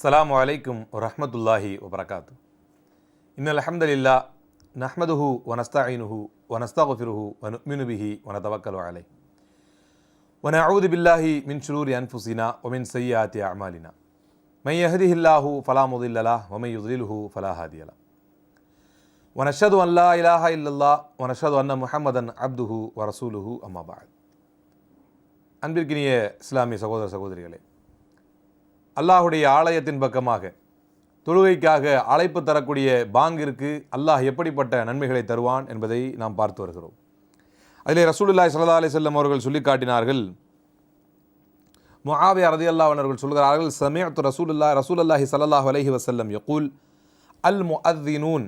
السلام عليكم ورحمة الله وبركاته. إن الحمد لله نحمده ونستعينه ونستغفره ونؤمن به ونتوكل عليه. ونعوذ بالله من شرور أنفسنا ومن سيئات أعمالنا. من يهده الله فلا مضل له ومن يضلله فلا هادي له. ونشهد أن لا إله إلا الله ونشهد أن محمدا عبده ورسوله أما بعد. أنبركني إسلامي سقودر سقودري عليه அல்லாஹுடைய ஆலயத்தின் பக்கமாக. தொழுகைக்காக அழைப்பு தரக்கூடிய பாங்கிற்கு அல்லாஹ் எப்படிப்பட்ட நன்மைகளை தருவான் என்பதை நாம் பார்த்து வருகிறோம். அதிலே ரசூலுல்லாய் சல்லா அலி செல்லம் அவர்கள் சொல்லி காட்டினார்கள். முஹாவி அரதி அல்லாஹ் அவர்கள் சொல்கிறார்கள் சமயத்து ரசூலுல்லா ரசூலல்லாஹி சல்லாஹ் அலஹி வசல்லம் யகூல் அல் முஅத்தினூன்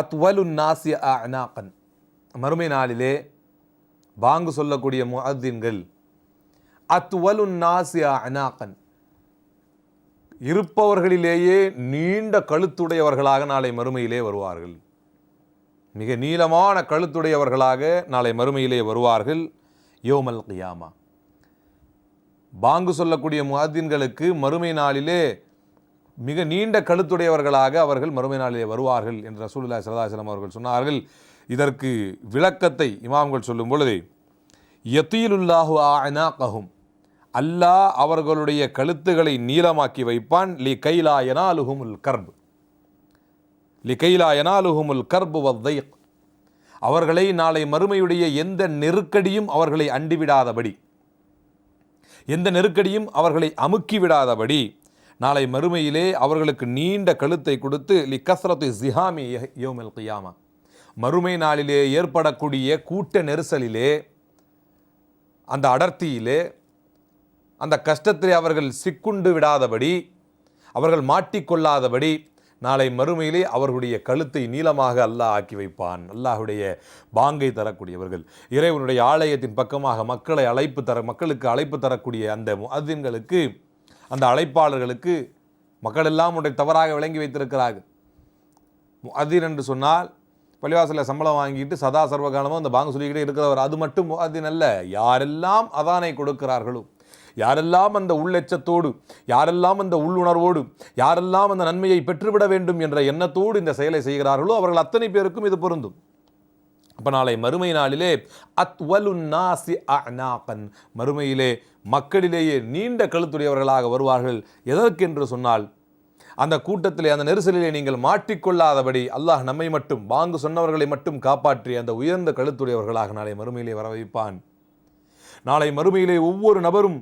அத்வலுன் நாசி அஅனாகன். மறுமை நாளிலே பாங்கு சொல்லக்கூடிய முஅத்தின்கள் அத்வலுன் நாசி அஅனாகன். இருப்பவர்களிலேயே நீண்ட கழுத்துடையவர்களாக நாளை மறுமையிலே வருவார்கள். மிக நீளமான கழுத்துடையவர்களாக நாளை மறுமையிலே வருவார்கள் யோமல் கியாமா. பாங்கு சொல்லக்கூடிய முகாதீன்களுக்கு மறுமை நாளிலே மிக நீண்ட கழுத்துடையவர்களாக அவர்கள் மறுமை நாளிலே வருவார்கள் என்று ரசூலுல்லா ஸல்லல்லாஹு அவர்கள் சொன்னார்கள். இதற்கு விளக்கத்தை இமாம்கள் சொல்லும் பொழுது யத்தீலுல்லாஹு அனாகஹும் அல்லாஹ் அவர்களுடைய கழுத்துகளை நீளமாக்கி வைப்பான். லி கைலா எனாலுகுமுல் கர்பு. லி கைலா எனாலுகுமுல் கர்பு வத்தை அவர்களை நாளை மறுமையுடைய எந்த நெருக்கடியும் அவர்களை அண்டிவிடாதபடி. எந்த நெருக்கடியும் அவர்களை அமுக்கி விடாதபடி நாளை மறுமையிலே அவர்களுக்கு நீண்ட கழுத்தை கொடுத்து லி கசரத்து ஜிஹாமி யோமல் கியாமா. மறுமை நாளிலே ஏற்படக்கூடிய கூட்ட நெரிசலிலே அந்த அடர்த்தியிலே அந்த கஷ்டத்தில் அவர்கள் சிக்குண்டு விடாதபடி அவர்கள் மாட்டிக்கொள்ளாதபடி நாளை மறுமையிலே அவர்களுடைய கழுத்தை நீளமாக அல்லாஹ் ஆக்கி வைப்பான். அல்லாஹுடைய பாங்கை தரக்கூடியவர்கள் இறைவனுடைய ஆலயத்தின் பக்கமாக மக்களை அழைப்பு தர மக்களுக்கு அழைப்பு தரக்கூடிய அந்த அதின்களுக்கு அந்த அழைப்பாளர்களுக்கு மக்கள் எல்லாம் உடைய தவறாக விளங்கி வைத்திருக்கிறார்கள். அதின் என்று சொன்னால் பள்ளிவாசலில் சம்பளம் வாங்கிட்டு சதா சர்வகாலமும் அந்த பாங்கு சொல்லிக்கிட்டே இருக்கிறவர். அது மட்டும் அதின் அல்ல யாரெல்லாம் அதானை கொடுக்கிறார்களோ யாரெல்லாம் அந்த உள்ளெச்சத்தோடு யாரெல்லாம் அந்த உள்ளுணர்வோடு யாரெல்லாம் அந்த நன்மையை பெற்றுவிட வேண்டும் என்ற எண்ணத்தோடு இந்த செயலை செய்கிறார்களோ அவர்கள் அத்தனை பேருக்கும் இது பொருந்தும். அப்போ நாளை மறுமை நாளிலே அத்வலுன் நாசி அநாகன் மறுமையிலே மக்களிலேயே நீண்ட கழுத்துடையவர்களாக வருவார்கள். எதற்கென்று சொன்னால் அந்த கூட்டத்திலே அந்த நெரிசலிலே நீங்கள் மாட்டிக்கொள்ளாதபடி அல்லாஹ் நம்மை மட்டும் வாங்கு சொன்னவர்களை மட்டும் காப்பாற்றி அந்த உயர்ந்த கழுத்துடையவர்களாக நாளை மறுமையிலே வர வைப்பான் நாளை மறுமையிலே ஒவ்வொரு நபரும்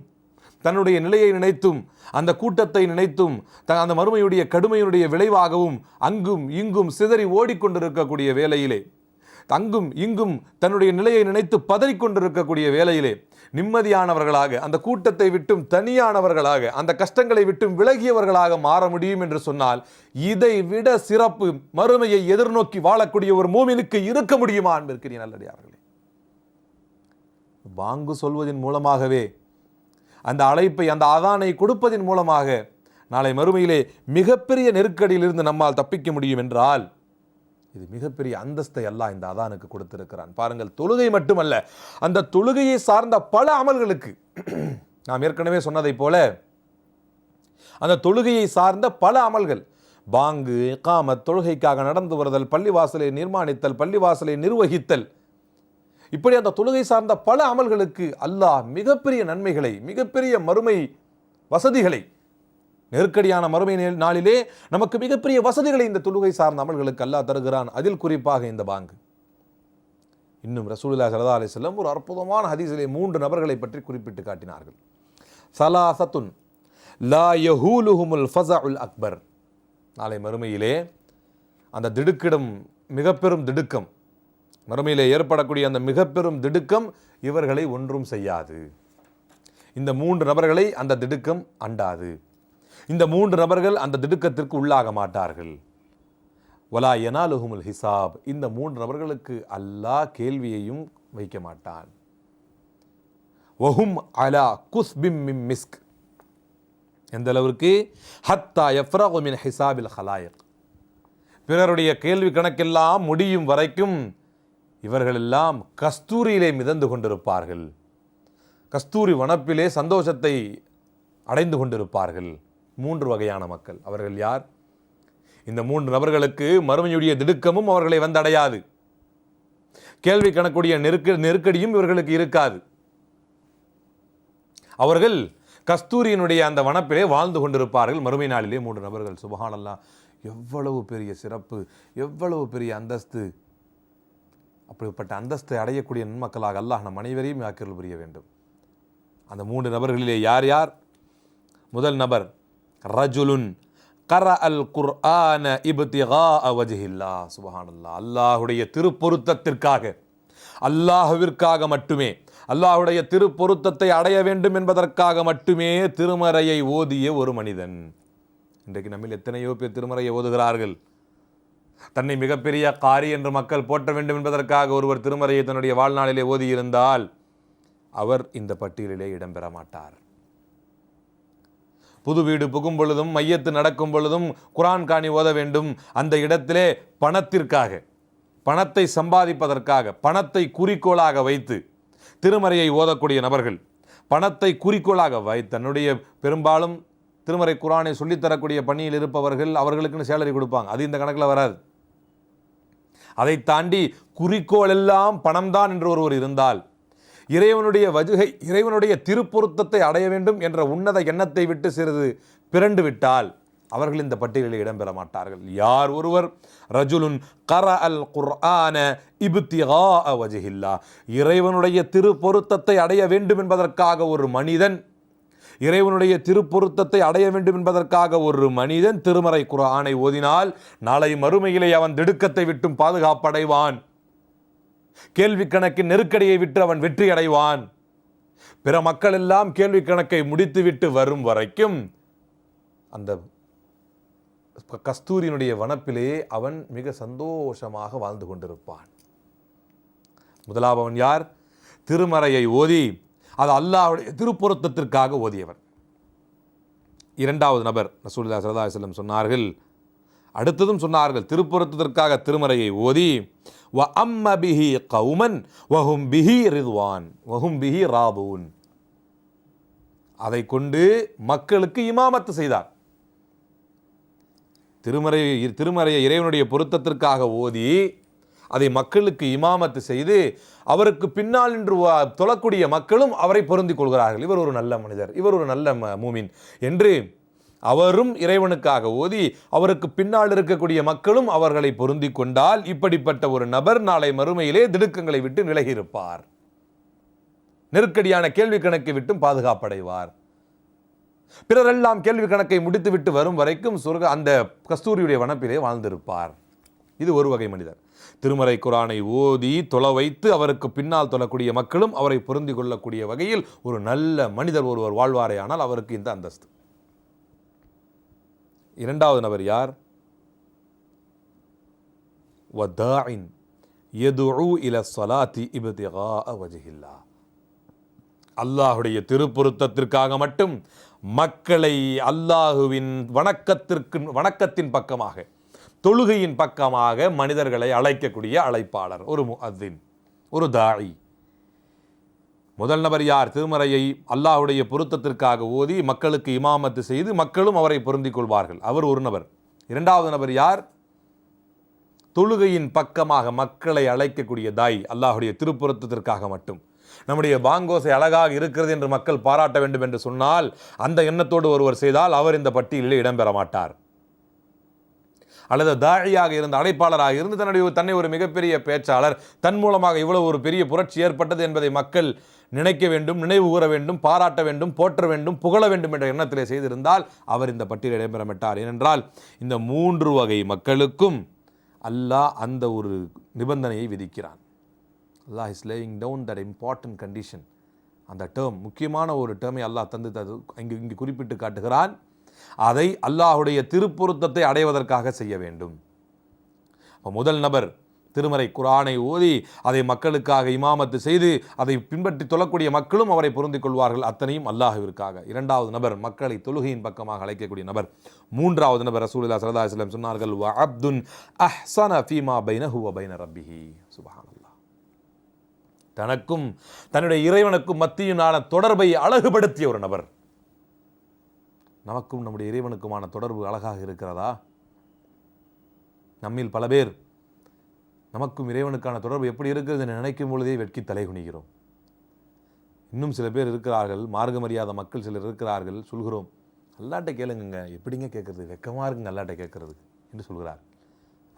தன்னுடைய நிலையை நினைத்தும் அந்த கூட்டத்தை நினைத்தும் த அந்த மறுமையுடைய கடுமையினுடைய விளைவாகவும் அங்கும் இங்கும் சிதறி ஓடிக்கொண்டிருக்கக்கூடிய வேலையிலே அங்கும் இங்கும் தன்னுடைய நிலையை நினைத்து பதறிக்கொண்டிருக்கக்கூடிய வேலையிலே நிம்மதியானவர்களாக அந்த கூட்டத்தை விட்டும் தனியானவர்களாக அந்த கஷ்டங்களை விட்டும் விலகியவர்களாக மாற முடியும் என்று சொன்னால் இதை விட சிறப்பு மறுமையை எதிர்நோக்கி வாழக்கூடிய ஒரு மூமினுக்கு இருக்க முடியுமா அன்பிருக்கிறீன் நல்லடியார்களே. வாங்கு சொல்வதன் மூலமாகவே அந்த அழைப்பை அந்த அதானை கொடுப்பதன் மூலமாக நாளை மறுமையிலே மிகப்பெரிய நெருக்கடியிலிருந்து நம்மால் தப்பிக்க முடியும் என்றால் இது மிகப்பெரிய அந்தஸ்தை அல்லாஹ் இந்த அதானுக்கு கொடுத்திருக்கிறான். பாருங்கள் தொழுகை மட்டுமல்ல அந்த தொழுகையை சார்ந்த பல அமல்களுக்கு நாம் ஏற்கனவே சொன்னதைப் போல அந்த தொழுகையை சார்ந்த பல அமல்கள் பாங்கு காம தொழுகைக்காக நடந்து வருதல் பள்ளிவாசலை நிர்மாணித்தல் பள்ளிவாசலை நிர்வகித்தல் இப்படி அந்த தொழுகை சார்ந்த பல அமல்களுக்கு அல்லாஹ் மிகப்பெரிய நன்மைகளை மிகப்பெரிய மறுமை வசதிகளை நெருக்கடியான மறுமை நாளிலே நமக்கு மிகப்பெரிய வசதிகளை இந்த தொழுகை சார்ந்த அமல்களுக்கு அல்லாஹ் தருகிறான். அதில் குறிப்பாக இந்த பாங்கு. இன்னும் ரசூலுல்லா ஸல்லல்லாஹு அலி செல்லம் ஒரு அற்புதமான ஹதீஸிலே மூன்று நபர்களை பற்றி குறிப்பிட்டு காட்டினார்கள். சலாசத்துன் லா யஹூலுஹுமுல் உல் அக்பர். நாளை மறுமையிலே அந்த திடுக்கிடம் மிகப்பெரும் திடுக்கம் மறுமையிலே ஏற்படக்கூடிய அந்த மிகப்பெரும் திடுக்கம் இவர்களை ஒன்றும் செய்யாது. இந்த மூன்று நபர்களை அந்த திடுக்கம் அண்டாது. இந்த மூன்று நபர்கள் அந்த திடுக்கத்திற்கு உள்ளாக மாட்டார்கள். வலா எனாலுகுமுல் ஹிசாப். இந்த மூன்று நபர்களுக்கு அல்லாஹ் கேள்வியையும் வைக்க மாட்டான். வஹும் அலா குஸ்பிம் மிம் மிஸ்க். எந்த அளவிற்கு? ஹத்தா எஃப்ரா ஹிசாபில் ஹலாயக். பிறருடைய கேள்வி கணக்கெல்லாம் முடியும் வரைக்கும் இவர்களெல்லாம் கஸ்தூரியிலே மிதந்து கொண்டிருப்பார்கள். கஸ்தூரி வனப்பிலே சந்தோஷத்தை அடைந்து கொண்டிருப்பார்கள். மூன்று வகையான மக்கள். அவர்கள் யார்? இந்த மூன்று நபர்களுக்கு மறுமையுடைய திடுக்கமும் அவர்களை வந்தடையாது. கேள்வி கணக்கூடிய நெருக்க நெருக்கடியும் இவர்களுக்கு இருக்காது. அவர்கள் கஸ்தூரியினுடைய அந்த வனப்பிலே வாழ்ந்து கொண்டிருப்பார்கள். மறுமை நாளிலே மூன்று நபர்கள். சுபகானல்லாம் எவ்வளவு பெரிய சிறப்பு எவ்வளவு பெரிய அந்தஸ்து. அப்படிப்பட்ட அந்தஸ்தை அடையக்கூடிய நன்மக்களாக அல்லாஹ் நம் அனைவரையும் ஆக்கிரல் புரிய வேண்டும். அந்த மூன்று நபர்களிலே யார் யார்? முதல் நபர் ரஜுலுன் கர அல் குர்ஆன இப்திகா வஜ்ஹில்லா. சுபஹானல்லாஹ். அல்லாஹ்வுடைய திருப்பொருத்தத்திற்காக அல்லாஹுவிற்காக மட்டுமே அல்லாஹுடைய திருப்பொருத்தத்தை அடைய வேண்டும் என்பதற்காக மட்டுமே திருமறையை ஓதிய ஒரு மனிதன். இன்றைக்கு நம்மில் எத்தனையோ பேர் திருமறையை ஓதுகிறார்கள். தன்னை மிகப்பெரிய காரி என்று மக்கள் போற்ற வேண்டும் என்பதற்காக ஒருவர் திருமறையை தன்னுடைய வாழ்நாளிலே ஓதியிருந்தால் அவர் இந்த பட்டியலிலே இடம்பெற மாட்டார். புது வீடு புகும் பொழுதும் மையத்து நடக்கும் பொழுதும் குரான் காணி ஓத வேண்டும். அந்த இடத்திலே பணத்திற்காக பணத்தை சம்பாதிப்பதற்காக பணத்தை குறிக்கோளாக வைத்து திருமறையை ஓதக்கூடிய நபர்கள் பணத்தை குறிக்கோளாக வை தன்னுடைய பெரும்பாலும் திருமறை குரானை சொல்லித்தரக்கூடிய பணியில் இருப்பவர்கள் அவர்களுக்குன்னு சேலரி கொடுப்பாங்க. அது இந்த கணக்கில் வராது. அதை தாண்டி குறிக்கோள் எல்லாம் பணம்தான் என்று ஒருவர் இருந்தால் இறைவனுடைய வஜுகை இறைவனுடைய திருப்பொருத்தத்தை அடைய வேண்டும் என்ற உன்னத எண்ணத்தை விட்டு சிறிது பிறண்டு விட்டால் அவர்கள் இந்த பட்டியலில் இடம்பெற மாட்டார்கள். யார் ஒருவர்? ரஜுலுன் கர அல் குர்ஆன இபுத்திகா வஜஹில்லா. இறைவனுடைய திருப்பொருத்தத்தை அடைய வேண்டும் என்பதற்காக ஒரு மனிதன் இறைவனுடைய திருப்பொருத்தத்தை அடைய வேண்டும் என்பதற்காக ஒரு மனிதன் திருமறை குரானை ஓதினால் நாளை மறுமையிலே அவன் திடுக்கத்தை விட்டும் பாதுகாப்படைவான். கேள்வி கணக்கின் நெருக்கடியை விட்டு அவன் வெற்றி அடைவான். பிற மக்கள் எல்லாம் கேள்வி கணக்கை முடித்துவிட்டு வரும் வரைக்கும் அந்த கஸ்தூரியினுடைய வனப்பிலே அவன் மிக சந்தோஷமாக வாழ்ந்து கொண்டிருப்பான். முதலாவன் யார்? திருமறையை ஓதி அது அல்லாவுடைய திருப்பொருத்தத்திற்காக ஓதியவர் இரண்டாவது நபர் ரசூல்லா சரதா செல்லம் சொன்னார்கள் அடுத்ததும் சொன்னார்கள் திருப்புறத்திற்காக திருமறையை ஓதி வ அம்ம பிஹி கவுமன் வஹும் பிஹி ரிதுவான் வஹும் பிஹி ராபூன். அதை கொண்டு மக்களுக்கு இமாமத்து செய்தார். திருமறை திருமறையை இறைவனுடைய பொருத்தத்திற்காக ஓதி அதை மக்களுக்கு இமாமத்து செய்து அவருக்கு பின்னால் நின்று தொழக்கூடிய மக்களும் அவரை பொருந்திக் கொள்கிறார்கள். இவர் ஒரு நல்ல மனிதர். இவர் ஒரு நல்ல ம- மூமின் என்று அவரும் இறைவனுக்காக ஓதி அவருக்கு பின்னால் இருக்கக்கூடிய மக்களும் அவர்களை பொருந்தி கொண்டால் இப்படிப்பட்ட ஒரு நபர் நாளை மறுமையிலே திடுக்கங்களை விட்டு விலகியிருப்பார். நெருக்கடியான கேள்வி கணக்கை விட்டும் பாதுகாப்படைவார். பிறரெல்லாம் கேள்வி கணக்கை முடித்துவிட்டு வரும் வரைக்கும் சொர்க்க அந்த கஸ்தூரியுடைய வனப்பிலே வாழ்ந்திருப்பார். இது ஒரு வகை மனிதர். திருமறை குரானை ஓதி தொலை வைத்து அவருக்கு பின்னால் தொழக்கூடிய மக்களும் அவரை பொருந்தி கொள்ளக்கூடிய வகையில் ஒரு நல்ல மனிதர் ஒருவர் வாழ்வாரே ஆனால் அவருக்கு இந்த அந்தஸ்து. இரண்டாவது நபர் யார்? வதாயின் யதுஉ இல அல்லாஹுடைய திருப்பொருத்தத்திற்காக மட்டும் மக்களை அல்லாஹுவின் வணக்கத்திற்கு வணக்கத்தின் பக்கமாக தொழுகையின் பக்கமாக மனிதர்களை அழைக்கக்கூடிய அழைப்பாளர் ஒரு முஅத்தின் ஒரு தாயி. முதல் நபர் யார்? திருமறையை அல்லாஹுடைய பொருத்தத்திற்காக ஓதி மக்களுக்கு இமாமத்து செய்து மக்களும் அவரை பொருந்திக் கொள்வார்கள். அவர் ஒரு நபர். இரண்டாவது நபர் யார்? தொழுகையின் பக்கமாக மக்களை அழைக்கக்கூடிய தாய் அல்லாஹுடைய திருப்புறத்திற்காக மட்டும். நம்முடைய பாங்கோசை அழகாக இருக்கிறது என்று மக்கள் பாராட்ட வேண்டும் என்று சொன்னால் அந்த எண்ணத்தோடு ஒருவர் செய்தால் அவர் இந்த பட்டியலில் இடம்பெற மாட்டார். அல்லது தாழியாக இருந்த அழைப்பாளராக இருந்து தன்னுடைய தன்னை ஒரு மிகப்பெரிய பேச்சாளர். தன் மூலமாக இவ்வளவு ஒரு பெரிய புரட்சி ஏற்பட்டது என்பதை மக்கள் நினைக்க வேண்டும் நினைவு கூற வேண்டும் பாராட்ட வேண்டும் போற்ற வேண்டும் புகழ வேண்டும் என்ற எண்ணத்திலே செய்திருந்தால் அவர் இந்த பட்டியலில் இடம்பெறமிட்டார் ஏனென்றால் இந்த மூன்று வகை மக்களுக்கும் அல்லாஹ் அந்த ஒரு நிபந்தனையை விதிக்கிறான். Allah is laying down that important condition அந்த டேர்ம் முக்கியமான ஒரு டேர்மை அல்லாஹ் தந்து தது இங்கு இங்கு குறிப்பிட்டு காட்டுகிறான். அதை அல்லாஹுடைய திருப்பொருத்தத்தை அடைவதற்காக செய்ய வேண்டும். முதல் நபர் திருமறை குரானை ஓதி அதை மக்களுக்காக இமாமத்து செய்து அதை பின்பற்றி தொழக்கூடிய மக்களும் அவரை பொருந்திக் கொள்வார்கள் அத்தனையும் அல்லாஹுவிற்காக. இரண்டாவது நபர் மக்களை தொழுகையின் பக்கமாக அழைக்கக்கூடிய நபர். மூன்றாவது நபர் ரசூலுல்லா சரதா இஸ்லாம் சொன்னார்கள் வ அப்துன் அஹ்ஸன ஃபீமா பைனஹு வ பைன ரப்பிஹி. சுப்ஹானல்லாஹ். தனக்கும் தன்னுடைய இறைவனுக்கும் மத்தியினான தொடர்பை அழகுபடுத்திய ஒரு நபர். நமக்கும் நம்முடைய இறைவனுக்குமான தொடர்பு அழகாக இருக்கிறதா? நம்மில் பல பேர் நமக்கும் இறைவனுக்கான தொடர்பு எப்படி இருக்கிறது என்று நினைக்கும் பொழுதே வெட்கி தலைகுனிகிறோம் இன்னும் சில பேர் இருக்கிறார்கள் மார்க்கம் அறியாத மக்கள் சிலர் இருக்கிறார்கள் சொல்கிறோம் அல்லாட்ட கேளுங்க எப்படிங்க கேட்குறது? வெக்கமாக இருக்குங்க அல்லாட்ட கேட்குறது என்று சொல்கிறார்.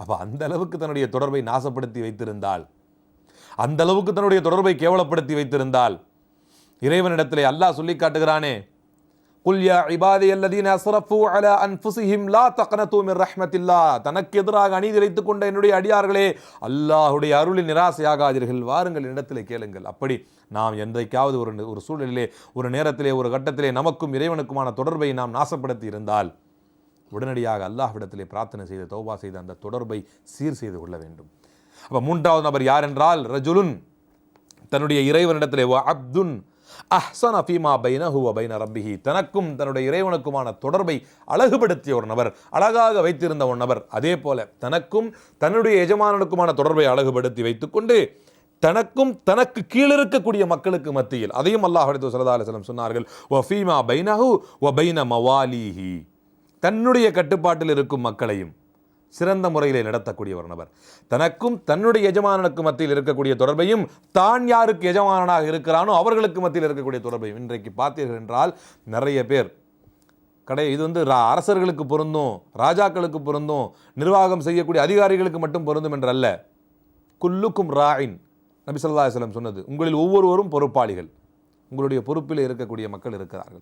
அப்போ அந்த அளவுக்கு தன்னுடைய தொடர்பை நாசப்படுத்தி வைத்திருந்தால் அந்த அளவுக்கு தன்னுடைய தொடர்பை கேவலப்படுத்தி வைத்திருந்தால் இறைவனிடத்திலே அல்லாஹ் சொல்லி காட்டுகிறானே குல் யா இபாதி அல்லதீன் அஸ்ரஃபு அல அன்ஃபுஸிஹிம் லா தக்னது மின் ரஹ்மத்தில்லா தனக்கு எதிராக அநீதி இழைத்துக் கொண்ட என்னுடைய அடியார்களே அல்லாஹ்வுடைய அருளில் நிராசையாகாதீர்கள். வாருங்கள் இடத்திலே கேளுங்கள். அப்படி நாம் என்றைக்காவது ஒரு ஒரு சூழலிலே ஒரு நேரத்திலே ஒரு கட்டத்திலே நமக்கும் இறைவனுக்குமான தொடர்பை நாம் நாசப்படுத்தி இருந்தால் உடனடியாக அல்லாஹ்விடத்திலே பிரார்த்தனை செய்து தௌபா செய்து அந்த தொடர்பை சீர் செய்து கொள்ள வேண்டும். அப்போ மூன்றாவது நபர் யார் என்றால் ரஜுலுன் தன்னுடைய இறைவனிடத்திலே அப்துன் அஹ்சன ஃபீமா பைனஹு பைன ரப்பிஹி. தனக்கும் தன்னுடைய இறைவனுக்குமான தொடர்பை அழகுபடுத்திய ஒரு நபர் அழகாக வைத்திருந்த ஒரு நபர். அதே போல தனக்கும் தன்னுடைய எஜமானனுக்குமான தொடர்பை அழகுபடுத்தி வைத்துக்கொண்டு தனக்கும் தனக்கு கீழிருக்கக்கூடிய மக்களுக்கு மத்தியில் அதையும் அல்லாஹ் அடுத்து சல்லா அலிஸ்லம் சொன்னார்கள் ஒ ஃபீமா பைனஹு ஒ பைன மவாலிஹி. தன்னுடைய கட்டுப்பாட்டில் இருக்கும் மக்களையும் சிறந்த முறையிலே நடத்தக்கூடிய ஒரு நபர் தனக்கும் தன்னுடைய எஜமானனுக்கு மத்தியில் இருக்கக்கூடிய தொடர்பையும் தான் யாருக்கு எஜமானனாக இருக்கிறானோ அவர்களுக்கு மத்தியில் இருக்கக்கூடிய தொடர்பையும் இன்றைக்கு பார்த்தீர்கள் என்றால் நிறைய பேர். கடை இது வந்து ரா- அரசர்களுக்கு பொருந்தும் ராஜாக்களுக்கு பொருந்தும் நிர்வாகம் செய்யக்கூடிய அதிகாரிகளுக்கு மட்டும் பொருந்தும் என்றல்ல. குல்லுக்கும் ராயின் நபி சொல்லா சொன்னது உங்களில் ஒவ்வொருவரும் பொறுப்பாளிகள். உங்களுடைய பொறுப்பில் இருக்கக்கூடிய மக்கள் இருக்கிறார்கள்.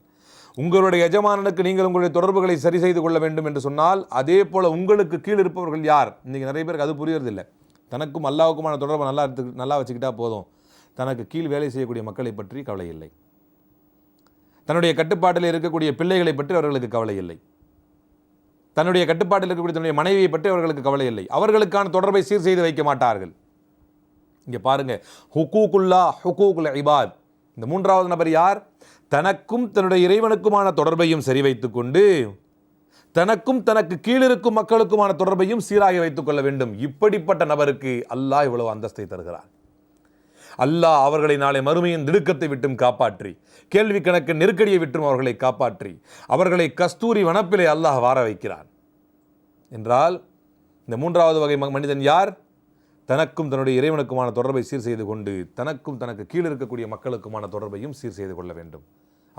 உங்களுடைய எஜமானனுக்கு நீங்கள் உங்களுடைய தொடர்புகளை சரி செய்து கொள்ள வேண்டும் என்று சொன்னால் அதே போல் உங்களுக்கு கீழ் இருப்பவர்கள் யார்? இன்னைக்கு நிறைய பேருக்கு அது புரியறதில்லை. தனக்கும் அல்லாவுக்குமான தொடர்பை நல்லா எடுத்து நல்லா வச்சுக்கிட்டா போதும். தனக்கு கீழ் வேலை செய்யக்கூடிய மக்களை பற்றி கவலை இல்லை. தன்னுடைய கட்டுப்பாட்டில் இருக்கக்கூடிய பிள்ளைகளை பற்றி அவர்களுக்கு கவலை இல்லை. தன்னுடைய கட்டுப்பாட்டில் இருக்கக்கூடிய தன்னுடைய மனைவியை பற்றி அவர்களுக்கு கவலை இல்லை. அவர்களுக்கான தொடர்பை சீர் செய்து வைக்க மாட்டார்கள். இங்கே பாருங்கள் ஹுக்கூக்குல்லா ஹுகூகுல் இபாத். இந்த மூன்றாவது நபர் யார்? தனக்கும் தன்னுடைய இறைவனுக்குமான தொடர்பையும் சரி வைத்து கொண்டு தனக்கும் தனக்கு கீழிருக்கும் மக்களுக்குமான தொடர்பையும் சீராகி வைத்துக் கொள்ள வேண்டும். இப்படிப்பட்ட நபருக்கு அல்லாஹ் இவ்வளவு அந்தஸ்தை தருகிறார் அல்லாஹ் அவர்களை நாளை மறுமையின் திடுக்கத்தை விட்டும் காப்பாற்றி கேள்வி கணக்கு நெருக்கடியை விட்டும் அவர்களை காப்பாற்றி அவர்களை கஸ்தூரி வனப்பிலே அல்லாஹ் வார வைக்கிறான். என்றால் இந்த மூன்றாவது வகை ம- மனிதன் யார்? தனக்கும் தன்னுடைய இறைவனுக்குமான தொடர்பை சீர் செய்து கொண்டு தனக்கும் தனக்கு கீழே இருக்கக்கூடிய மக்களுக்குமான தொடர்பையும் சீர் செய்து கொள்ள வேண்டும்.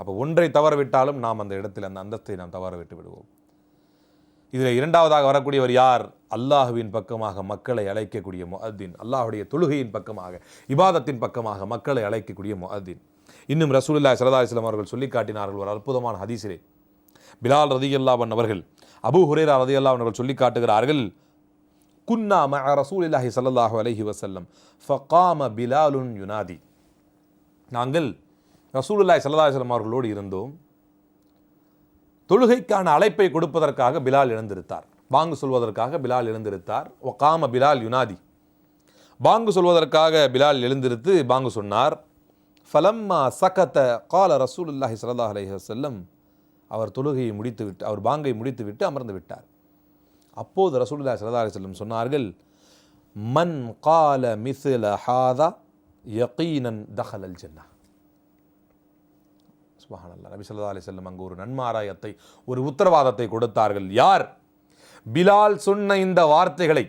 அப்போ ஒன்றை தவறவிட்டாலும் நாம் அந்த இடத்தில் அந்த அந்தஸ்தை நாம் தவற விட்டு விடுவோம். இதில் இரண்டாவதாக வரக்கூடியவர் யார்? அல்லாஹுவின் பக்கமாக மக்களை அழைக்கக்கூடிய முஅத்தின் அல்லாஹுடைய தொழுகையின் பக்கமாக இபாதத்தின் பக்கமாக மக்களை அழைக்கக்கூடிய முஅத்தின். இன்னும் ரசூலுல்லாஹி சரதா இஸ்லாம் அவர்கள் சொல்லி காட்டினார்கள் ஒரு அற்புதமான ஹதீசிலே பிலால் ரதியல்லாவன் அவர்கள் அபூ ஹுரேரா ரதியல்லாவன் அவர்கள் சொல்லி காட்டுகிறார்கள் குன்னா மஅ ரசூலில்லாஹி சல்லாஹு அலஹி வசல்லம் ஃபகாம பிலாலுன் யுனாதி. நாங்கள் ரசூலுல்லாய் ஸல்லல்லாஹு அலைஹி அவர்களோடு இருந்தோம். தொழுகைக்கான அழைப்பை கொடுப்பதற்காக பிலால் எழுந்திருத்தார். பாங்கு சொல்வதற்காக பிலால் எழுந்திருத்தார். ஒகாம பிலால் யுனாதி. பாங்கு சொல்வதற்காக பிலால் எழுந்திருத்து பாங்கு சொன்னார். ஃபலம்மா சகத கால ரசூலுல்லாஹி ஸல்லல்லாஹு அலஹி வசல்லம் அவர் தொழுகையை முடித்துவிட்டு அவர் பாங்கை முடித்துவிட்டு அமர்ந்து விட்டார். அப்போது ரசூல்லா ஸல்லல்லாஹு செல்லும் சொன்னார்கள் மன் கால மிஸ்ல ஹாதா யகீனன் தஹலல் ஜன்னா. சுபஹானல்லா நபி சல்லா அலி செல்லம் அங்கு ஒரு நன்மாராயத்தை ஒரு உத்தரவாதத்தை கொடுத்தார்கள். யார்? பிலால் சொன்ன இந்த வார்த்தைகளை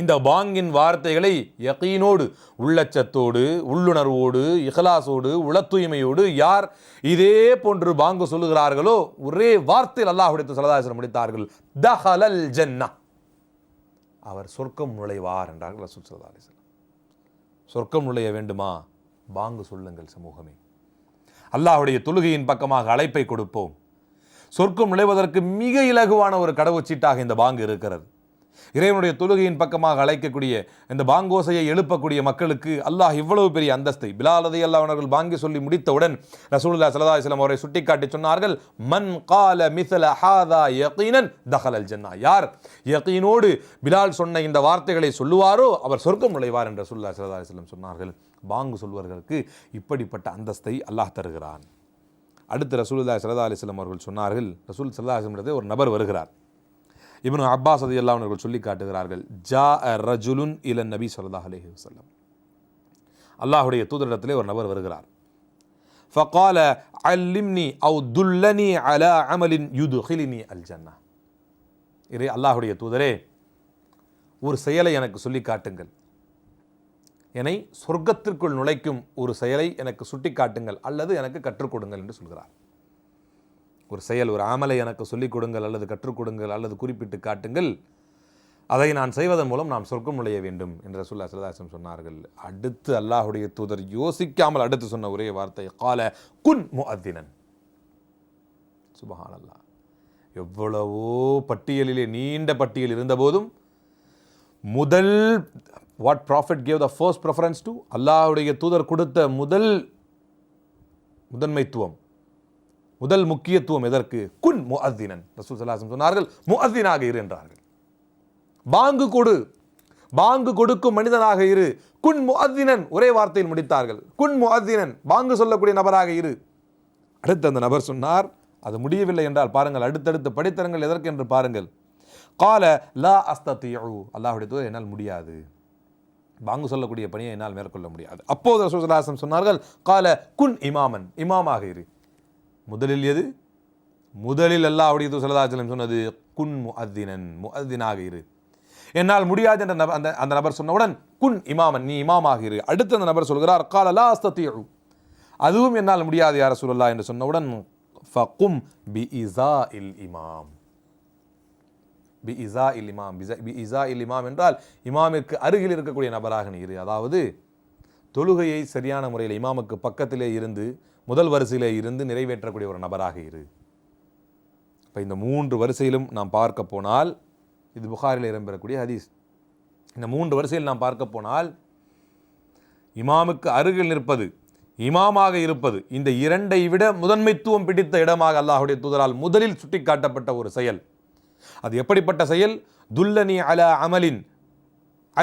இந்த பாங்கின் வார்த்தைகளை யகீனோடு உள்ளச்சத்தோடு உள்ளுணர்வோடு இஹலாசோடு உள தூய்மையோடு யார் இதே போன்று பாங்கு சொல்லுகிறார்களோ ஒரே வார்த்தையில் அல்லாஹுடைய சலதாசனம் முடித்தார்கள். தஹலல் ஜன்னா. அவர் சொர்க்கம் நுழைவார் என்றார்கள் ரசூல் சல்லா அலிஸ்லாம் சொர்க்கம் நுழைய வேண்டுமா? பாங்கு சொல்லுங்கள் சமூகமே. அல்லாஹுடைய தொழுகையின் பக்கமாக அழைப்பை கொடுப்போம். சொர்க்கம் நுழைவதற்கு மிக இலகுவான ஒரு கடவுச்சீட்டாக இந்த பாங்கு இருக்கிறது. இறைவனுடைய தொழுகையின் பக்கமாக அழைக்கக்கூடிய இந்த பாங்கோசையை எழுப்பக்கூடிய மக்களுக்கு அல்லாஹ் இவ்வளவு பெரிய அந்தஸ்தை. பிலாலதை அல்லாஹ் அவர்கள் பாங்கி சொல்லி முடித்தவுடன் ரசூலுல்லா சலதா இஸ்லாம் அவரை சுட்டிக்காட்டி சொன்னார்கள் மன் கால மிசல ஹாதா யகீனன் தஹலல் ஜன்னா. யார் யகீனோடு பிலால் சொன்ன இந்த வார்த்தைகளை சொல்லுவாரோ அவர் சொர்க்கம் நுழைவார் என்று ரசூல்லா ஸல்லல்லாஹு இஸ்லாம் சொன்னார்கள். பாங்கு சொல்வர்களுக்கு இப்படிப்பட்ட அந்தஸ்தை அல்லாஹ் தருகிறான். அடுத்து ரசூலுல்லாஹி ஸல்லல்லாஹு அலிஸ்லாம் அவர்கள் சொன்னார்கள் ரசூல் ஸல்லல்லாஹு அலைஹி ஒரு நபர் வருகிறார். இவனு அப்பாஸ் அது எல்லாம் அவர்கள் சொல்லி காட்டுகிறார்கள் ஜா ரஜுலுன் இலன் நபி சொல்லா அலேஹி வல்லம் அல்லாஹுடைய தூதரிடத்திலே ஒரு நபர் வருகிறார். ஃபகால அல்லிம்னி அவு துல்லனி அல அமலின் யுது ஹிலினி அல் ஜன்னா இரே அல்லாஹுடைய தூதரே ஒரு செயலை எனக்கு சொல்லி காட்டுங்கள். என்னை சொர்க்கத்திற்குள் நுழைக்கும் ஒரு செயலை எனக்கு சுட்டி காட்டுங்கள் அல்லது எனக்கு கற்றுக்கொடுங்கள் என்று சொல்கிறார். ஒரு செயல் ஒரு ஆமலை எனக்கு சொல்லிக் கொடுங்கள் அல்லது கற்றுக் கொடுங்கள் அல்லது குறிப்பிட்டு காட்டுங்கள். அதை நான் செய்வதன் மூலம் நாம் சொர்க்கம் நுழைய வேண்டும் என்று ரசூல்லா சல்லாசம் சொன்னார்கள். அடுத்து அல்லாஹுடைய தூதர் யோசிக்காமல் அடுத்து சொன்ன ஒரே வார்த்தை கால குன் முஅத்தினன். சுபஹான் அல்லாஹ் எவ்வளவோ பட்டியலிலே நீண்ட பட்டியல் இருந்தபோதும் முதல் what profit gave the first preference to அல்லாஹுடைய தூதர் கொடுத்த முதல் முதன்மைத்துவம். முதல் முக்கியத்துவம் எதற்கு? குன் முஅத்தினன். ரசூல் சலாசம் சொன்னார்கள் முஅத்தினாக இரு என்றார்கள். பாங்கு கொடு. பாங்கு கொடுக்கும் மனிதனாக இரு. குன் முஅத்தினன். ஒரே வார்த்தையில் முடித்தார்கள். குன் முஅத்தினன். பாங்கு சொல்லக்கூடிய நபராக இரு. அடுத்து அந்த நபர் சொன்னார் அது முடியவில்லை என்றால் பாருங்கள் அடுத்தடுத்து படித்தரங்கள் எதற்கு என்று பாருங்கள். கால லா அஸ்தத்தியு அல்லாஹுடைய தூதர் என்னால் முடியாது. பாங்கு சொல்லக்கூடிய பணியை என்னால் மேற்கொள்ள முடியாது. அப்போது ரசூசலாசம் சொன்னார்கள் கால குன் இமாமன். இமாமாக இரு. முதலில் எது? முதலில் அல்லாஹ்வுடைய தூதர் சொன்னது குன் மு சொன்னது குன் முஅத்தினன் முஅத்தினாக இரு. என்னால் முடியாது என்ற நபர் அந்த அந்த நபர் சொன்னவுடன் குன் இமாமன் நீ இமாமாக இரு. அடுத்து அந்த நபர் சொல்கிறார் கால லா அஸ்தத்தியு அதுவும் என்னால் முடியாது யார் சொல்லலா என்று சொன்னவுடன் ஃபகும் பி இசா இல் இமாம். பி இசா இல் இமாம் பிசா- பி இசா இல் இமாம் என்றால் இமாமிற்கு அருகில் இருக்கக்கூடிய நபராக நீ இரு. அதாவது தொழுகையை சரியான முறையில் இமாமுக்கு பக்கத்திலே இருந்து முதல் வரிசையில் இருந்து நிறைவேற்றக்கூடிய ஒரு நபராக இரு. இப்போ இந்த மூன்று வரிசையிலும் நாம் பார்க்க போனால் இது புகாரில் இடம்பெறக்கூடிய ஹதீஸ். இந்த மூன்று வரிசையில் நாம் பார்க்க போனால் இமாமுக்கு அருகில் நிற்பது இமாமாக இருப்பது இந்த இரண்டை விட முதன்மைத்துவம் பிடித்த இடமாக அல்லாஹுடைய தூதரால் முதலில் சுட்டிக்காட்டப்பட்ட ஒரு செயல். அது எப்படிப்பட்ட செயல்? துல்லனி அல அமலின்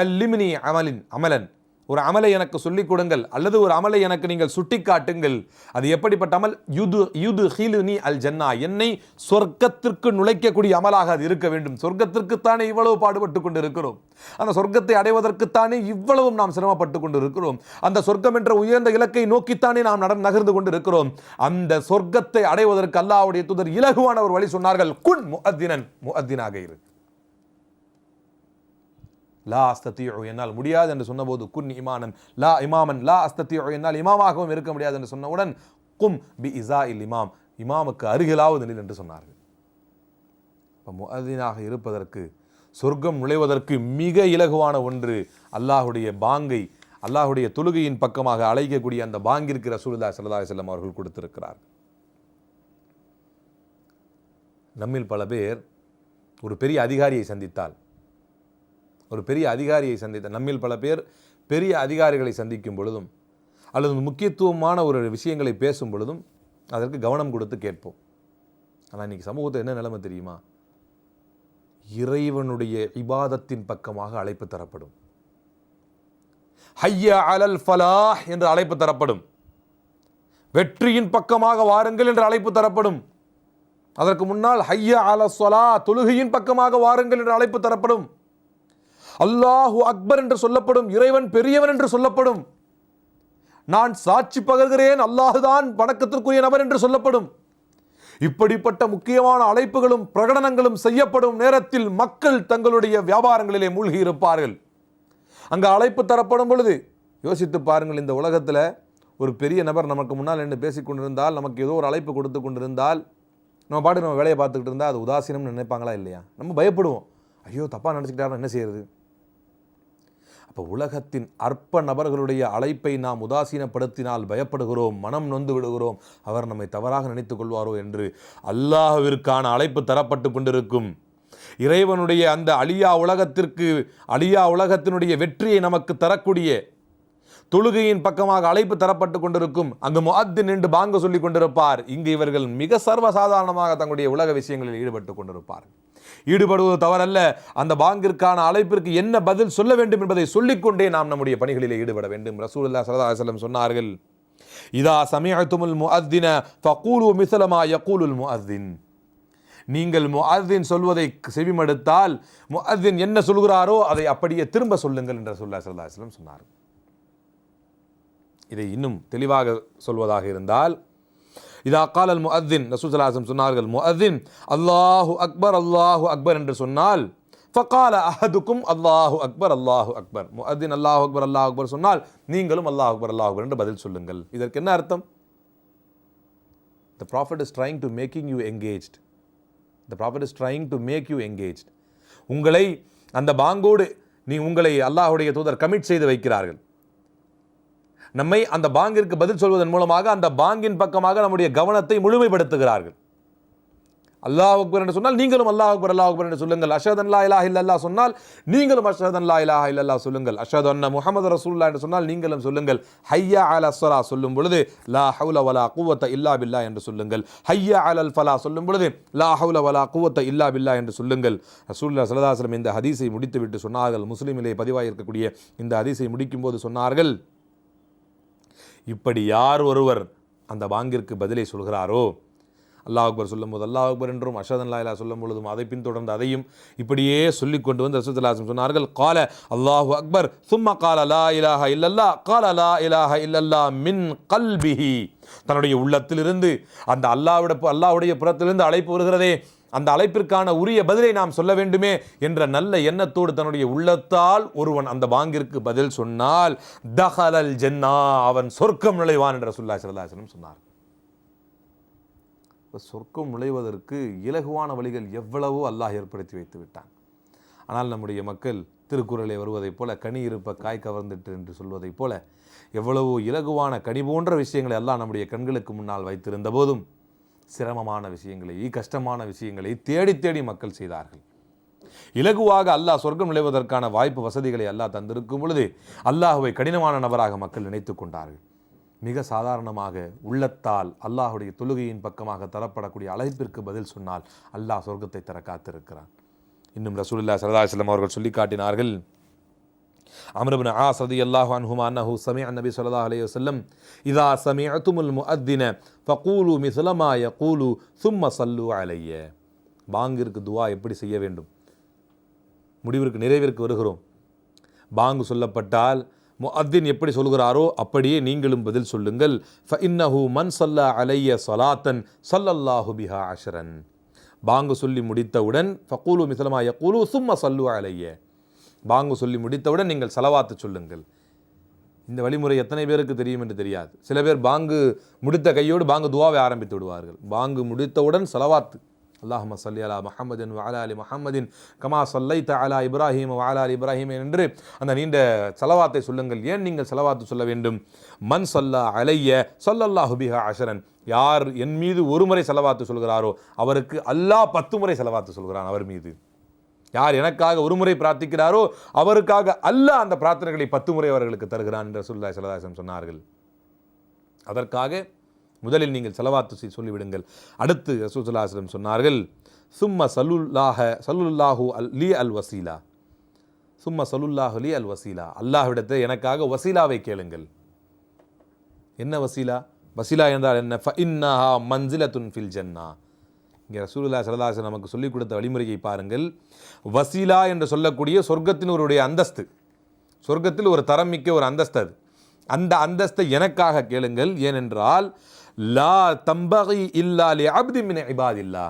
அல்லிமினி அமலின் அமலன். ஒரு அமலை எனக்கு சொல்லிக் கொடுங்கள் அல்லது ஒரு அமலை எனக்கு நீங்கள் சுட்டிக்காட்டுங்கள் அது எப்படிப்பட்ட அமல்? யுது யுது ஹிலுனி அல் ஜன்னா என்னை சொர்க்கத்திற்கு நுழைக்கக்கூடிய அமலாக அது இருக்க வேண்டும். சொர்க்கத்திற்குத்தானே இவ்வளவு பாடுபட்டு கொண்டு இருக்கிறோம் அந்த சொர்க்கத்தை அடைவதற்குத்தானே இவ்வளவும் நாம் சிரமப்பட்டு கொண்டு இருக்கிறோம் அந்த சொர்க்கம் என்ற உயர்ந்த இலக்கை நோக்கித்தானே நாம் நட நகர்ந்து கொண்டு இருக்கிறோம் அந்த சொர்க்கத்தை அடைவதற்கு அல்லாவுடைய தூதர் இலகுவான ஒரு வழி சொன்னார்கள் குன் முஅத்தினன் முஅத்தினாக இரு. லா அஸ்தத்தியோ என்னால் முடியாது என்று சொன்னபோது குன் இமானன். லா இமாமன் லா அஸ்தத்தியோ என்னால் இமாமாகவும் இருக்க முடியாது என்று சொன்னவுடன் கும் பி இசா இல் இமாம். இமாமுக்கு அருகிலாவது நில் என்று சொன்னார்கள். இப்போ முஅத்தினாக இருப்பதற்கு சொர்க்கம் நுழைவதற்கு மிக இலகுவான ஒன்று அல்லாஹுடைய பாங்கை அல்லாஹுடைய தொழுகையின் பக்கமாக அழைக்கக்கூடிய அந்த பாங்கிற்கு ரசூலுல்லாஹி ஸல்லல்லாஹு செல்லம் அவர்கள் கொடுத்திருக்கிறார் நம்மில் பல பேர் ஒரு பெரிய அதிகாரியை சந்தித்தால் ஒரு பெரிய அதிகாரியை சந்தித்த நம்மில் பல பேர் பெரிய அதிகாரிகளை சந்திக்கும் பொழுதும் அல்லது முக்கியத்துவமான ஒரு விஷயங்களை பேசும் பொழுதும் அதற்கு கவனம் கொடுத்து கேட்போம். ஆனால் இன்னைக்கு சமூகத்தில் என்ன நிலைமை தெரியுமா? இறைவனுடைய இபாதத்தின் பக்கமாக அழைப்பு தரப்படும். ஹைய அலல் ஃபலாஹ் என்று அழைப்பு தரப்படும். வெற்றியின் பக்கமாக வாருங்கள் என்று அழைப்பு தரப்படும். அதற்கு முன்னால் ஹைய அல சொலா தொழுகையின் பக்கமாக வாருங்கள் என்று அழைப்பு தரப்படும். அல்லாஹு அக்பர் என்று சொல்லப்படும் இறைவன் பெரியவன் என்று சொல்லப்படும். நான் சாட்சி பகர்கிறேன் அல்லாஹுதான் வணக்கத்திற்குரிய நபர் என்று சொல்லப்படும். இப்படிப்பட்ட முக்கியமான அழைப்புகளும் பிரகடனங்களும் செய்யப்படும் நேரத்தில் மக்கள் தங்களுடைய வியாபாரங்களிலே மூழ்கி இருப்பார்கள். அங்கே அழைப்பு தரப்படும் பொழுது யோசித்து பாருங்கள் இந்த உலகத்தில் ஒரு பெரிய நபர் நமக்கு முன்னால் நின்று பேசிக்கொண்டிருந்தால் நமக்கு ஏதோ ஒரு அழைப்பு கொடுத்து கொண்டிருந்தால் நம்ம பாட்டு நம்ம வேலையை பார்த்துக்கிட்டு இருந்தால் அது உதாசீனம்னு நினைப்பாங்களா இல்லையா? நம்ம பயப்படுவோம். ஐயோ தப்பாக நினச்சிக்கிட்டாரா என்ன செய்யறது? அப்போ உலகத்தின் அற்ப நபர்களுடைய அழைப்பை நாம் உதாசீனப்படுத்தினால் பயப்படுகிறோம் மனம் நொந்து விடுகிறோம். அவர் நம்மை தவறாக நினைத்துக் கொள்வாரோ என்று அல்லாஹவிற்கான அழைப்பு தரப்பட்டு கொண்டிருக்கும். இறைவனுடைய அந்த அழியா உலகத்திற்கு அழியா உலகத்தினுடைய வெற்றியை நமக்கு தரக்கூடிய தொழுகையின் பக்கமாக அழைப்பு தரப்பட்டு கொண்டிருக்கும். அங்கு முஅத்தின் நின்று பாங்க சொல்லிக் கொண்டிருப்பார். இங்கு இவர்கள் மிக சர்வசாதாரணமாக தங்களுடைய உலக விஷயங்களில் ஈடுபட்டு கொண்டிருப்பார்கள். ஈடுபடுவது தவறல்ல. அந்த பாங்கிற்கான அழைப்பிற்கு என்ன பதில் சொல்ல வேண்டும் என்பதை சொல்லிக்கொண்டே நாம் நம்முடைய பணிகளிலே ஈடுபட வேண்டும். ரசூலுல்லாஹி ஸல்லல்லாஹு அலைஹி சொன்னார்கள் இதா சமிஅத்துமுல் முஅத்தின ஃபகூலு மிசலமா யகூலுல் முஅத்தின். நீங்கள் முஅத்தின் சொல்வதை செவிமடுத்தால் முஅத்தின் என்ன சொல்கிறாரோ அதை அப்படியே திரும்ப சொல்லுங்கள் என்று ரசூல்லா சரதாசலம் அலைஹி சொன்னார்கள். இதை இன்னும் தெளிவாக சொல்வதாக இருந்தால் இதா காலல் முஅத்தின் ரசூசலாசம் சொன்னார்கள். முஅத்தின் அல்லாஹு அக்பர் அல்லாஹு அக்பர் என்று சொன்னால் ஃபகால அஹதுக்கும் அல்லாஹு அக்பர் அல்லாஹு அக்பர் முஅத்தின் அல்லாஹு அக்பர் அல்லாஹ் அக்பர் சொன்னால் நீங்களும் அல்லாஹ் அக்பர் அல்லாஹ் அக்பர் என்று பதில் சொல்லுங்கள். இதற்கு என்ன அர்த்தம்? The profit is trying to making you engaged the profit is trying to make you engaged உங்களை அந்த பாங்கோடு நீ உங்களை அல்லாஹ்வுடைய தூதர் கமிட் செய்து வைக்கிறார்கள். நம்மை அந்த பாங்கிற்கு பதில் சொல்வதன் மூலமாக அந்த பாங்கின் பக்கமாக நம்முடைய கவனத்தை முழுமைப்படுத்துகிறார்கள். அல்லாஹ் அக்பர் என்று சொன்னால் நீங்களும் அல்லாஹ் அக்பர் அல்லாஹ் அக்பர் என்று சொல்லுங்கள். அஷதன் லா இலாஹ இல்லல்லா சொன்னால் நீங்களும் அஷதன் லா இலாஹ இல்லல்லா சொல்லுங்கள். அஷத் அன்ன முகமது ரசூல்லா என்று சொன்னால் நீங்களும் சொல்லுங்கள். ஹையா அல் அஸ்வலா சொல்லும் பொழுது லா ஹவுல வலா குவத்த இல்லா பில்லா என்று சொல்லுங்கள். ஹய்யா அலல் ஃபலா சொல்லும் பொழுது லா ஹவுல வலா குவத்த இல்லா பில்லா என்று சொல்லுங்கள். ரசூல்லா சல்லல்லாஹு இந்த ஹதீஸை முடித்துவிட்டு சொன்னார்கள். முஸ்லீமிலே பதிவாக இருக்கக்கூடிய இந்த ஹதீஸை முடிக்கும்போது சொன்னார்கள் இப்படி யார் ஒருவர் அந்த பாங்கிற்கு பதிலை சொல்கிறாரோ? அல்லாஹ் அக்பர் சொல்லும்போது அல்லாஹ் அக்பர் என்றும் அஷதன் லாயிலா சொல்லும் பொழுதும் அதை பின்தொடர்ந்து அதையும் இப்படியே சொல்லி கொண்டு வந்து ரசூத்துல்லாசம் சொன்னார்கள். கால அல்லாஹு அக்பர் சும்மா கால லா இலாஹ இல்லல்லா கால லா இலாஹ இல்லல்லா மின் கல்பிஹி. தன்னுடைய உள்ளத்திலிருந்து அந்த அல்லாவிட அல்லாஹ்வுடைய புறத்திலிருந்து அழைப்பு வருகிறதே அந்த அழைப்பிற்கான உரிய பதிலை நாம் சொல்ல வேண்டுமே என்ற நல்ல எண்ணத்தோடு தன்னுடைய உள்ளத்தால் ஒருவன் அந்த பாங்கிற்கு பதில் சொன்னால் தஹலல் ஜென்னா அவன் சொர்க்கம் நுழைவான் என்ற சொல்லா சிறதாசனம் சொன்னார் இப்போ சொர்க்கம் நுழைவதற்கு இலகுவான வழிகள் எவ்வளவோ அல்லாஹ் ஏற்படுத்தி வைத்து விட்டான். ஆனால் நம்முடைய மக்கள் திருக்குறளை வருவதைப் போல கனி இருப்ப காய் கவர்ந்துட்டு என்று சொல்வதைப் போல எவ்வளவோ இலகுவான கனி போன்ற விஷயங்களை எல்லாம் நம்முடைய கண்களுக்கு முன்னால் வைத்திருந்த போதும் சிரமமான விஷயங்களை கஷ்டமான விஷயங்களை தேடி தேடி மக்கள் செய்தார்கள். இலகுவாக அல்லாஹ் சொர்க்கம் நுழைவதற்கான வாய்ப்பு வசதிகளை அல்லாஹ் தந்திருக்கும் பொழுது அல்லாஹுவை கடினமான நபராக மக்கள் நினைத்து கொண்டார்கள். மிக சாதாரணமாக உள்ளத்தால் அல்லாஹுடைய தொழுகையின் பக்கமாக தரப்படக்கூடிய அழைப்பிற்கு பதில் சொன்னால் அல்லாஹ் சொர்க்கத்தை தர காத்திருக்கிறான். இன்னும் ரசூலுல்லா சரதாசலம் அவர்கள் சொல்லி காட்டினார்கள் அமருபின் ஆ சதி அல்லாஹ் அன்ஹுமா அன்னஹு சமி நபி சொல்லா அலைய வல்லம் இதா சமி அத்துமுல் மு அத்தின ஃபகூலு மிசலமாய கூலு சும்ம சல்லு அலைய. பாங்கிற்கு துவா எப்படி செய்ய வேண்டும்? முடிவிற்கு நிறைவிற்கு வருகிறோம். பாங்கு சொல்லப்பட்டால் முஅத்தின் எப்படி சொல்கிறாரோ அப்படியே நீங்களும் பதில் சொல்லுங்கள். ஃப இன்னஹு மன் சல்லா அலைய சலாத்தன் சல்லல்லாஹு பிஹா அஷரன். பாங்கு சொல்லி முடித்தவுடன் ஃபகூலு மிசலமாய கூலு சும்ம சல்லு அலைய. பாங்கு சொல்லி முடித்தவுடன் நீங்கள் செலவாத்து சொல்லுங்கள். இந்த வழிமுறை எத்தனை பேருக்கு தெரியும் என்று தெரியாது. சில பேர் பாங்கு முடித்த கையோடு பாங்கு துவாவை ஆரம்பித்து விடுவார்கள். பாங்கு முடித்தவுடன் செலவாத்து. அல்லாஹ் சல்லி அலா மஹமதின் வாலா அலி மஹமதின் கமா சல்லை அலா இப்ராஹிம் வாலா அலி இப்ராஹிம் என்று அந்த நீண்ட செலவாத்தை சொல்லுங்கள். ஏன் நீங்கள் செலவாத்து சொல்ல வேண்டும்? மண் சொல்லா அலைய சொல்லல்லா ஹுபிஹா அஷரன். யார் என் மீது ஒரு முறை செலவாத்து சொல்கிறாரோ அவருக்கு அல்லாஹ் பத்து முறை செலவாத்து சொல்கிறான் அவர் மீது. யார் எனக்காக ஒரு முறை பிரார்த்திக்கிறாரோ அவருக்காக அல்லாஹ் அந்த பிரார்த்தனைகளை பத்து முறை அவர்களுக்கு தருகிறான் என்று சொல்லா சிலதாசன் சொன்னார்கள். அதற்காக முதலில் நீங்கள் செலவாத்து சொல்லிவிடுங்கள். அடுத்து ரசூசல்லாஸ்லம் சொன்னார்கள் சும்ம சலுல்லாஹ சலுல்லாஹு அல் லி அல் வசீலா. சும்ம சலுல்லாஹு லி அல் வசீலா. அல்லாஹ்விடத்தை எனக்காக வசீலாவை கேளுங்கள். என்ன வசீலா? வசீலா என்றால் என்ன? ஃப இன்னஹா மன்சிலத்துன் ஃபில் ஜன்னா. இங்கே ரசூலுல்லா சரதாசன் நமக்கு சொல்லிக் கொடுத்த வழிமுறையை பாருங்கள். வசீலா என்று சொல்லக்கூடிய சொர்க்கத்தினருடைய அந்தஸ்து. சொர்க்கத்தில் ஒரு தரம் மிக்க ஒரு அந்தஸ்து அது. அந்த அந்தஸ்தை எனக்காக கேளுங்கள். ஏனென்றால் லா தம்பகி இல்லா லி அப்தி மின் இபாதில்லா.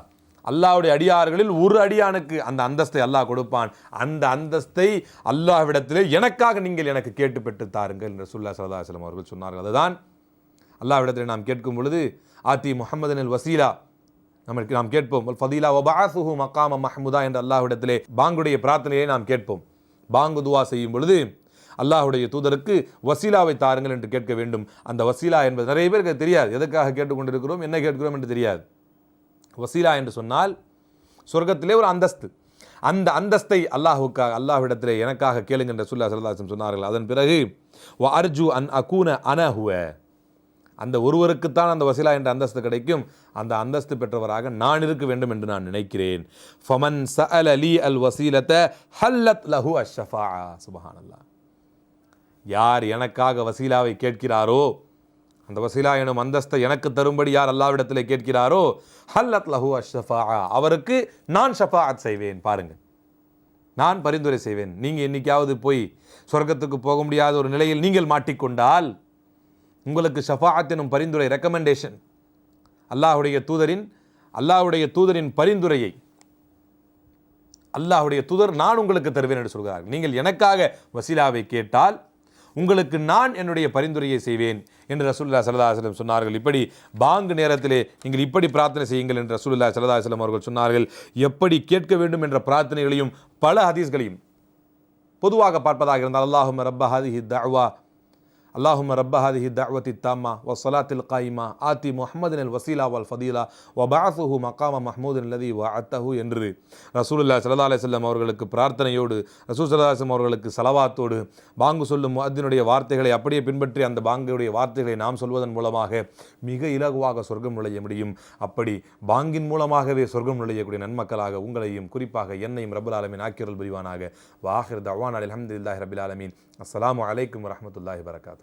அல்லாவுடைய அடியார்களில் ஒரு அடியானுக்கு அந்த அந்தஸ்தை அல்லாஹ் கொடுப்பான். அந்த அந்தஸ்தை அல்லாஹ்விடத்திலே எனக்காக நீங்கள் எனக்கு கேட்டு பெற்று தாருங்கள் என்று சுல்லா சல்லாஹலம் அவர்கள் சொன்னார்கள். அதுதான் அல்லாஹ்விடத்தில் நாம் கேட்கும் பொழுது ஆத்தி முஹம்மதினில் வசீலா நமக்கு நாம் கேட்போம். ஃபதீலா வபாசுஹு மக்காம மஹமுதா என்ற அல்லாஹ்விடத்திலே பாங்குடைய பிரார்த்தனையை நாம் கேட்போம். பாங்கு துவா செய்யும் பொழுது அல்லாஹுடைய தூதருக்கு வசீலாவை தாருங்கள் என்று கேட்க வேண்டும். அந்த வசீலா என்பது நிறைய பேருக்கு தெரியாது. எதுக்காக கேட்டுக்கொண்டிருக்கிறோம் என்ன கேட்கிறோம் என்று தெரியாது. வசீலா என்று சொன்னால் சொர்க்கத்திலே ஒரு அந்தஸ்து. அந்த அந்தஸ்தை அல்லாஹுக்காக அல்லாஹ்விடத்திலே எனக்காக கேளுங்க என்று சொல்லா சல்லாசம் சொன்னார்கள். அதன் பிறகு அர்ஜு அன் அகூன அனஹுவ அந்த ஒருவருக்குத்தான் அந்த வசீலா என்ற அந்தஸ்து கிடைக்கும். அந்த அந்தஸ்து பெற்றவராக நான் இருக்க வேண்டும் என்று நான் நினைக்கிறேன். ஃபமன் ச அல் அலி அல் வசீலத்த ஹல்லத் லஹு அஷ்ஷஃபா. சுபஹானல்லா. யார் எனக்காக வசீலாவை கேட்கிறாரோ அந்த வசீலா எனும் அந்தஸ்தை எனக்கு தரும்படி யார் அல்லாவிடத்தில் கேட்கிறாரோ ஹல்லத் லஹு அஷ்ஷஃபா. அவருக்கு நான் ஷஃபாத் செய்வேன் பாருங்கள் நான் பரிந்துரை செய்வேன். நீங்கள் என்றைக்காவது போய் சொர்க்கத்துக்கு போக முடியாத ஒரு நிலையில் நீங்கள் மாட்டிக்கொண்டால் உங்களுக்கு ஷஃபாஅத் எனும் பரிந்துரை ரெக்கமெண்டேஷன் அல்லாஹுடைய தூதரின் அல்லாஹ்வுடைய தூதரின் பரிந்துரையை அல்லாஹ்வுடைய தூதர் நான் உங்களுக்கு தருவேன் என்று சொல்கிறார். நீங்கள் எனக்காக வசீலாவை கேட்டால் உங்களுக்கு நான் என்னுடைய பரிந்துரையை செய்வேன் என்று ரசூல்லா ஸல்லல்லாஹு சொன்னார்கள். இப்படி பாங்கு நேரத்திலே நீங்கள் இப்படி பிரார்த்தனை செய்யுங்கள் என்று ரசூல்லா ஸல்லல்லாஹு அவர்கள் சொன்னார்கள். எப்படி கேட்க வேண்டும் என்ற பிரார்த்தனைகளையும் பல ஹதீஸ்களையும் பொதுவாக பார்ப்பதாக இருந்தால் அல்லாஹும் ரப்ப தவா அல்லாஹும ரப்ப ஹதிஹி தாவத்தி தாமா வ சலாத்தில் காயிமா ஆத்தி முஹமதின் அல் வசீலா வல் ஃபதீலா வ பாசுஹு மக்காம மஹமூதின் லதி வ அத்தஹு என்று ரசூலுல்லா சல்லா அலிசல்லம் அவர்களுக்கு பிரார்த்தனையோடு ரசூல் சல்லாஹம் அவர்களுக்கு சலவாத்தோடு பாங்கு சொல்லும் அதனுடைய வார்த்தைகளை அப்படியே பின்பற்றி அந்த பாங்குடைய வார்த்தைகளை நாம் சொல்வதன் மூலமாக மிக இலகுவாக சொர்க்கம் நுழைய முடியும். அப்படி பாங்கின் மூலமாகவே சொர்க்கம் நுழையக்கூடிய நன்மக்களாக உங்களையும் குறிப்பாக என்னையும் ரபுல் ஆலமின் ஆக்கிரல் புரிவானாக. வாஹிர் தவான் அலி அலமதுல்லாஹி ரபுல் ஆலமின். அஸ்லாம் வலைக்கம் வரமத்துல்லாஹி வரகாத்து